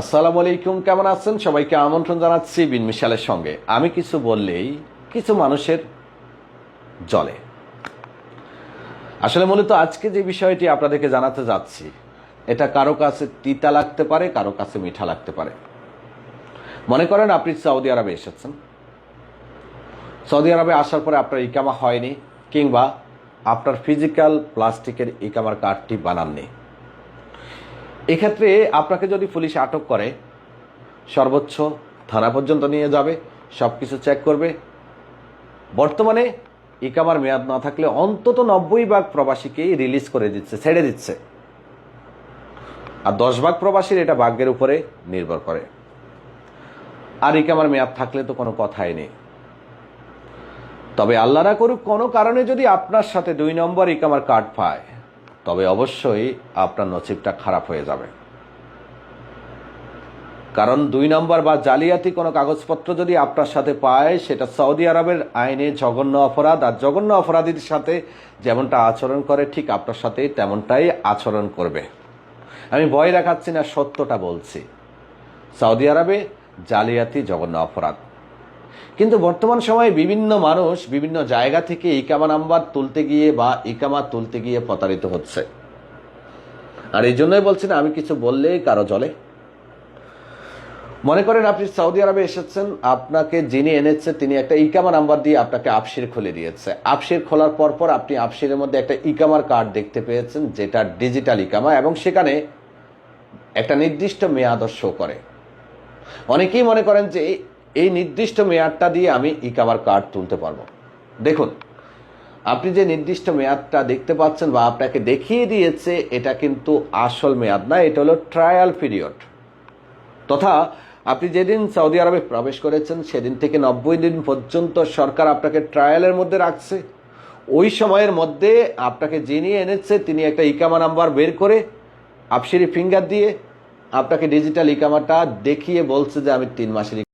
আসসালামু আলাইকুম, কেমন আছেন? সবাইকে আমন্ত্রণ জানাচ্ছি বিন মিশালের সঙ্গে। আমি কিছু বললেই কিছু মানুষের জলে। আসলে মূলত আজকে যে বিষয়টি আপনাদেরকে জানাতে যাচ্ছি, এটা কারও কাছে তিতা লাগতে পারে, কারও কাছে মিঠা লাগতে পারে। মনে করেন আপনি সৌদি আরবে এসেছেন। সৌদি আরবে আসার পরে আপনার ইকামা হয়নি, কিংবা আপনার ফিজিক্যাল প্লাস্টিকের ইকামার কার্ডটি বানাননি। এক্ষেত্রে আপনাকে যদি পুলিশ আটক করে, সর্বোচ্চ থানা পর্যন্ত নিয়ে যাবে সব কিছু চেক করবে। বর্তমানে ইকামার মেয়াদ না থাকলে অন্তত নব্বই ভাগ প্রবাসীকেই রিলিজ করে দিচ্ছে, ছেড়ে দিচ্ছে। আর দশ ভাগ প্রবাসীর এটা ভাগ্যের উপরে নির্ভর করে। আর ইকামার মেয়াদ থাকলে তো কোনো কথাই নেই। তবে আল্লাহ না করুক কোনো কারণে যদি আপনার সাথে দুই নম্বর ইকামার কার্ড পায় তবে অবশ্যই আপনার নসিবটা খারাপ হয়ে যাবে। কারণ দুই নম্বর বা জালিয়াতি কোনো কাগজপত্র যদি আপনার সাথে পায়, সেটা সৌদি আরবের আইনে জঘন্য অপরাধ, আর জঘন্য অপরাধীর সাথে যেমনটা আচরণ করে, ঠিক আপনার সাথে তেমনটাই আচরণ করবে। আমি ভয় দেখাচ্ছি না, সত্যটা বলছি। সৌদি আরবে জালিয়াতি জঘন্য অপরাধ। কিন্তু বর্তমান সময়ে বিভিন্ন মানুষ বিভিন্ন জায়গা থেকে ইকামা নাম্বার তুলতে গিয়ে বা ইকামা তুলতে গিয়ে প্রতারিত হচ্ছে। আর এই জন্যই বলছি না, আমি কিছু বললেই কারও জলে। মনে করেন আপনি সৌদি আরবে এসেছেন, আপনাকে যিনি এনেছে তিনি একটা ইকামা নাম্বার দিয়ে আপনাকে আপসির খুলে দিয়েছে। আপসির খোলার পর পর আপনি আপসিরের মধ্যে একটা ইকামার কার্ড দেখতে পেয়েছেন, যেটা ডিজিটাল ইকামা এবং সেখানে একটা নির্দিষ্ট মেয়াদ শো করে। অনেকেই মনে করেন যে এই- নির্দিষ্ট মেয়াদটা দিয়ে আমি ই ইকামার কার্ড তুলতে পারব। দেখুন, আপনি যে নির্দিষ্ট মেয়াদটা দেখতে পাচ্ছেন বা আপনাকে দেখিয়ে দিয়েছে, এটা কিন্তু আসল মেয়াদ না, এটা হলো ট্রায়াল পিরিয়ড তথা আপনি যেদিন সৌদি আরবে প্রবেশ করেছেন, সেদিন থেকে নব্বই দিন পর্যন্ত সরকার আপনাকে ট্রায়ালের মধ্যে রাখছে। ওই সময়ের মধ্যে আপনাকে যিনি এনেছে, তিনি একটা ইকামা নাম্বার বের করে আপসিরি ফিঙ্গার দিয়ে আপনাকে ডিজিটাল ইকামাটা দেখিয়ে বলছে যে আমি তিন মাসের